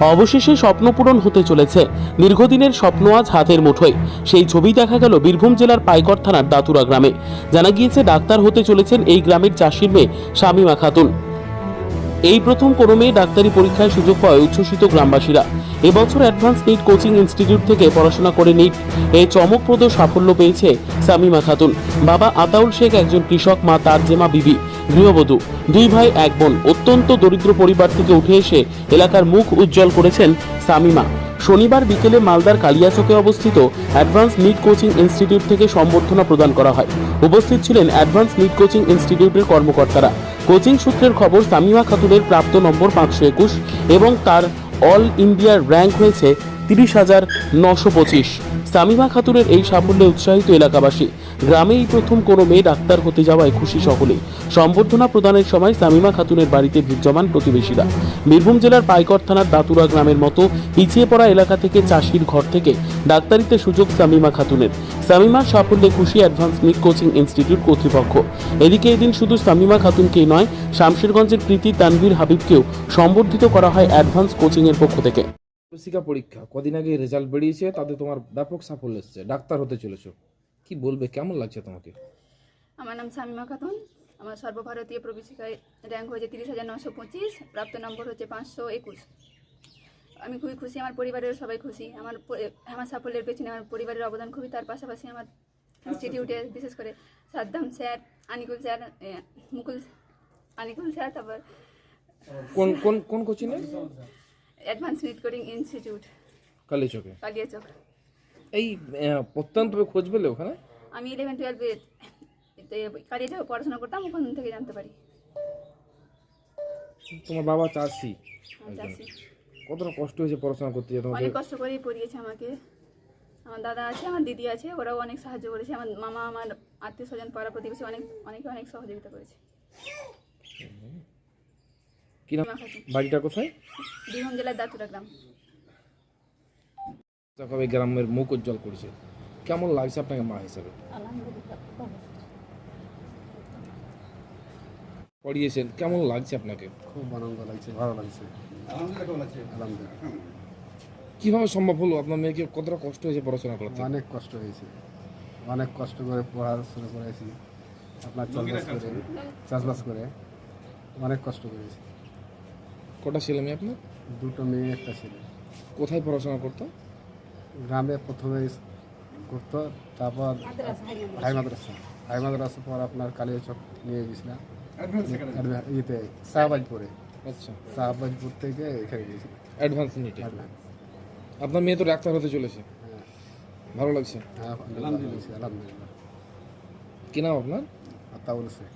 অবশেষে স্বপ্ন পূরণ হতে চলেছে। দীর্ঘদিনের স্বপ্ন আজ হাতের মুঠোয়। সেই ছবি দেখা গেল বীরভূম জেলার পাইকর থানার দাতুরা গ্রামে। জানা গিয়েছে, ডাক্তার হতে চলেছেন এই গ্রামের চাষির মেয়ে শামিমা খাতুন। এই প্রথম কোনো মেয়ে ডাক্তারি পরীক্ষায় সুযোগ পায় উচ্ছ্বসিত গ্রামবাসীরা। এবছর অ্যাডভান্স নিট কোচিং ইনস্টিটিউট থেকে পড়াশোনা করে নিট এ চমকপ্রদ সাফল্য পেয়েছে সামিমা খাতুন। বাবা আতাউল শেখ একজন কৃষক, মা তারজেমা বিবি। গৃহবধূ। দুই ভাই, এক বোন। অত্যন্ত দরিদ্র পরিবার থেকে উঠে এসে এলাকার মুখ উজ্জ্বল করেছেন সামিমা। শনিবার বিকেলে মালদার কালিয়াচকে অবস্থিত অ্যাডভান্স নিট কোচিং ইনস্টিটিউট থেকে সম্বর্ধনা প্রদান করা হয়। উপস্থিত ছিলেন অ্যাডভান্স নিট কোচিং ইনস্টিটিউটের কর্মকর্তারা। কোচিং সূত্রের খবর, সামিমা খাতুনের প্রাপ্ত নম্বর পাঁচশো একুশ এবং তার অল ইন্ডিয়ার র্যাঙ্ক হয়েছে তিরিশ হাজার নশো পঁচিশ। সামিমা খাতুনের এই সাফল্যে উৎসাহিত এলাকাবাসী। গ্রামে এই প্রথম কোনো মেয়ে ডাক্তার হতে যাওয়ায় খুশি সকলেই। সম্বর্ধনা প্রদানের সময় সামিমা খাতুনের বাড়িতে ভিড় জমান প্রতিবেশীরা। বীরভূম জেলার পাইকর থানার দাতুরা গ্রামের মতো পিছিয়ে পড়া এলাকা থেকে চাষির ঘর থেকে ডাক্তারিতে সুযোগ সামিমা খাতুনের। সামিমার সাফল্যে খুশি অ্যাডভান্স নিট কোচিং ইনস্টিটিউট কর্তৃপক্ষ। এদিকে এদিন শুধু সামিমা খাতুনকেই নয়, শামশেরগঞ্জের প্রীতি তানভীর হাবিবকেও সম্বর্ধিত করা হয় অ্যাডভান্স কোচিংয়ের পক্ষ থেকে। শিক্ষা পরীক্ষা কদিন আগে রেজাল্ট বেরিয়েছে তাতে তোমার ব্যাপক সাফল্য এসেছে। ডাক্তার হতে চলেছো। কি বলবে কেমন লাগছে তোমাকে? আমার নাম শামিমা খাতুন। আমার সর্বভারতীয় প্রবেশিকায় র্যাঙ্ক হয়েছে তিরিশ হাজার নশো পঁচিশ প্রাপ্ত নম্বর হচ্ছে পাঁচশো একুশ। আমি খুবই খুশি আমার পরিবারের সবাই খুশি। আমার আমার সাফল্যের পেছনে আমার পরিবারের অবদান খুবই তার পাশাপাশি আমার ইনস্টিটিউটে বিশেষ করে Saddam sir Anikul sir Mukul Anikul sir তারপর কোন কোন কোন কোচিংয়ে অ্যাডভান্স নিট কোডিং ইনস্টিটিউট কালীচকে। কালিয়াচক। এই প্রত্যন্ত খোঁজ পেলে ওখানে? আমি ইলেভেন টুয়েলভে কালিয়াচক পড়াশোনা করতাম ওখান থেকে জানতে পারি। তোমার বাবা চাষি? চাষি। কতটা কষ্ট হয়েছে পড়াশোনা করতে তোমাকে অনেক কষ্ট করেই পড়িয়েছে আমাকে। আমার দাদা আছে আমার দিদি আছে ওরাও অনেক সাহায্য করেছে। আমার মামা আমার আত্মীয় স্বজন পাড়া প্রতিবেশী অনেক অনেকে অনেক সহযোগিতা করেছে। কি নাম? বাড়িটা কোথায়? বীরভূম জেলার দাতুরা গ্রাম। কবে গ্রামের মুখ উজ্জ্বল করেছে। কেমন লাগছে আপনাকে মা হিসেবে? পড়িয়েছেন কেমন লাগছে আপনাকে? খুব আনন্দ লাগছে ভালো লাগছে। কীভাবে সম্ভব হলো? আপনার মেয়েকে কতটা কষ্ট হয়েছে পড়াশোনা করতে? অনেক কষ্ট হয়েছে। অনেক কষ্ট করে পড়াশোনা করেছি। আপনার চাষবাস করে চাষবাস করে অনেক কষ্ট করেছি। কটা ছেলে মেয়ে আপনার? দুটো মেয়ে একটা ছেলে। কোথায় পড়াশোনা করতো? গ্রামে প্রথমে করতো তারপর হাই মাদ্রাসা। হাই মাদ্রাসা পর আপনার কালিয়া চক নিয়ে গেছিলাম। ইয়েতে শাহবাজপুরে। আচ্ছা। শাহবাজপুর থেকে এখানে গিয়েছিলাম অ্যাডভান্স অ্যাডভান্স। আপনার মেয়ে তো ডাক্তার হতে চলেছে। হ্যাঁ। ভালো লাগছে? হ্যাঁ আলহামদুলিল্লাহ। আলহামদুলিল্লাহ। কি নাম আপনার? আতাউল শেখ।